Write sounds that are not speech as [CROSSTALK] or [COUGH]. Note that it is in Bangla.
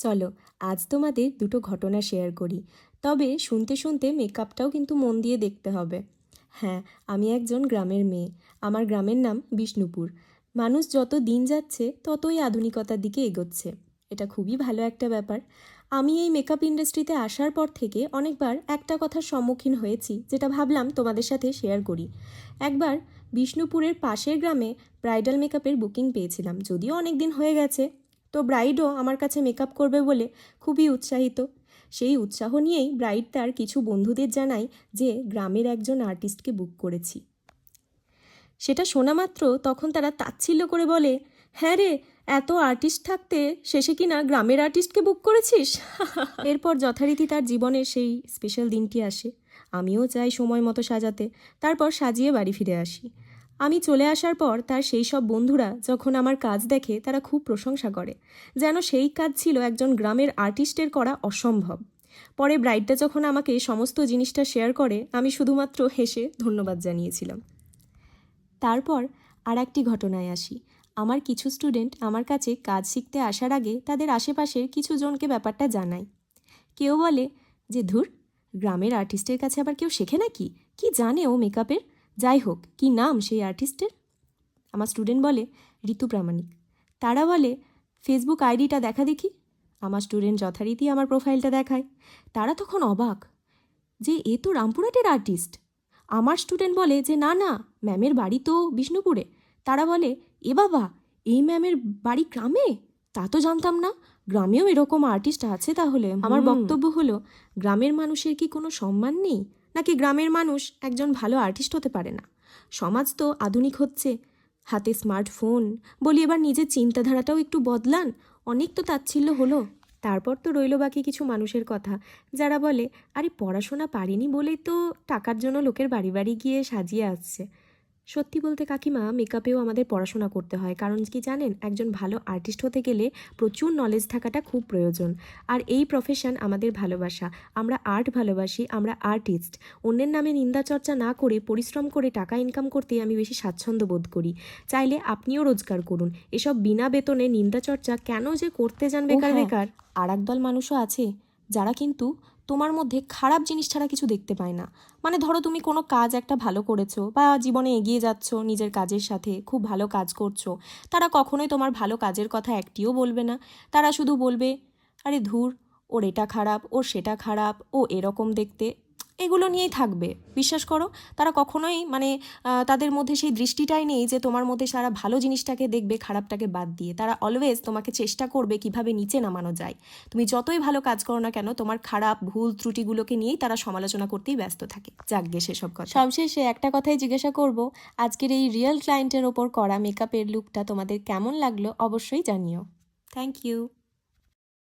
চলো, আজ তোমাদের দুটো ঘটনা শেয়ার করি। তবে শুনতে শুনতে মেকআপটাও কিন্তু মন দিয়ে দেখতে হবে। হ্যাঁ আমি একজন গ্রামের মেয়ে। আমার গ্রামের নাম বিষ্ণুপুর। মানুষ যত দিন যাচ্ছে, ততই আধুনিকতার দিকে এগোচ্ছে। এটা খুবই ভালো একটা ব্যাপার। আমি এই মেকআপ ইন্ডাস্ট্রিতে আসার পর থেকে অনেকবার একটা কথার সম্মুখীন হয়েছি, যেটা ভাবলাম তোমাদের সাথে শেয়ার করি। একবার বিষ্ণুপুরের পাশের গ্রামে ব্রাইডাল মেকআপের বুকিং পেয়েছিলাম, যদিও অনেক দিন হয়ে গেছে। তো ব্রাইডও আমার কাছে মেকআপ করবে বলে খুবই উৎসাহিত। সেই উৎসাহ নিয়েই ব্রাইড তার কিছু বন্ধুদের জানায় যে গ্রামের একজন আর্টিস্টকে বুক করেছি। সেটা শোনা মাত্র তখন তারা তাচ্ছিল্য করে বলে হ্যাঁ রে, এত আর্টিস্ট থাকতে শেষে কি না গ্রামের আর্টিস্টকে বুক করেছিস? [LAUGHS] এরপর যথারীতি তার জীবনের সেই স্পেশাল দিনটি আসে। আমিও চাই সময় মতো সাজাতে। তারপর সাজিয়ে বাড়ি ফিরে আসি। আমি চলে আসার পর তার সেই সব বন্ধুরা যখন আমার কাজ দেখে তারা খুব প্রশংসা করে, যেন সেই কাজ ছিল একজন গ্রামের আর্টিস্টের করা অসম্ভব। পরে ব্রাইডটা যখন আমাকে সমস্ত জিনিসটা শেয়ার করে, আমি শুধুমাত্র হেসে ধন্যবাদ জানিয়েছিলাম। তারপর আর একটি ঘটনায় আসি। আমার কিছু স্টুডেন্ট আমার কাছে কাজ শিখতে আসার আগে তাদের আশেপাশের কিছু জনকে ব্যাপারটা জানায়। কেউ বলে, যে ধুর, গ্রামের আর্টিস্টের কাছে আবার কেউ শেখে নাকি? কি জানে ও মেকআপের? যাই হোক কি নাম সেই আর্টিস্টের? আমার স্টুডেন্ট বলে ঋতু প্রামাণিক। তারা বলে ফেসবুক আইডিটা দেখা দেখি? আমার স্টুডেন্ট যথারীতি আমার প্রোফাইলটা দেখায়। তারা তখন অবাক যে এ তো রামপুরহাটের আর্টিস্ট আমার স্টুডেন্ট বলে যে না না ম্যামের বাড়ি তো বিষ্ণুপুরে। তারা বলে এ বাবা এই ম্যামের বাড়ি গ্রামে? তা তো জানতাম না। গ্রামেও এরকম আর্টিস্ট আছে তাহলে? আমার বক্তব্য হলো গ্রামের মানুষের কি কোনো সম্মান নেই? নাকি গ্রামের মানুষ একজন ভালো আর্টিস্ট হতে পারে না? সমাজ তো আধুনিক হচ্ছে। হাতে স্মার্টফোন, বলি এবার নিজের চিন্তাধারাটাও একটু বদলান। অনেক তো তাচ্ছিল্য হলো। তারপর তো রইল বাকি কিছু মানুষের কথা, যারা বলে, আরে পড়াশোনা পারিনি বলেই তো টাকার জন্য লোকের বাড়ি বাড়ি গিয়ে সাজিয়ে আসছে। সত্যি বলতে কাকিমা মেকআপেও আমাদের পড়াশোনা করতে হয়। কারণ কি জানেন একজন ভালো আর্টিস্ট হতে গেলে প্রচুর নলেজ থাকাটা খুব প্রয়োজন। আর এই প্রফেশন আমাদের ভালোবাসা। আমরা আর্ট ভালোবাসি আমরা আর্টিস্ট অন্যের নামে নিন্দা চর্চা না করে পরিশ্রম করে টাকা ইনকাম করতে আমি বেশি স্বাচ্ছন্দ্য বোধ করি। চাইলে আপনিও রোজগার করুন। এসব বিনা বেতনে নিন্দা চর্চা কেন যে করতে যান বেকার বেকার? আর একদল মানুষও আছে যারা কিন্তু তোমার মধ্যে খারাপ জিনিস ছাড়া কিছু দেখতে পায় না। মানে ধরো তুমি কোনো কাজ একটা ভালো করেছ বা জীবনে এগিয়ে যাচ্ছ, নিজের কাজের সাথে খুব ভালো কাজ করছ, তারা কখনোই তোমার ভালো কাজের কথা একটিও বলবে না। তারা শুধু বলবে, আরে ধুর, ওর এটা খারাপ, ওর সেটা খারাপ, ও এরকম দেখতে। এগুলো নিয়েই থাকবে। বিশ্বাস করো তারা কখনোই মানে তাদের মধ্যে সেই দৃষ্টিটাই নেই যে তোমার মধ্যে সারা ভালো জিনিসটাকে দেখবে খারাপটাকে বাদ দিয়ে। তারা অলওয়েজ তোমাকে চেষ্টা করবে কীভাবে নিচে নামানো যায়। তুমি যতই ভালো কাজ করো না কেন তোমার খারাপ ভুল ত্রুটিগুলোকে নিয়েই তারা সমালোচনা করতেই ব্যস্ত থাকে। যাকগে সেসব কথা। সবশেষে একটা কথাই জিজ্ঞাসা করব আজকের এই রিয়েল ক্লায়েন্টের ওপর করা মেকআপের লুকটা তোমাদের কেমন লাগল অবশ্যই জানিও। Thank you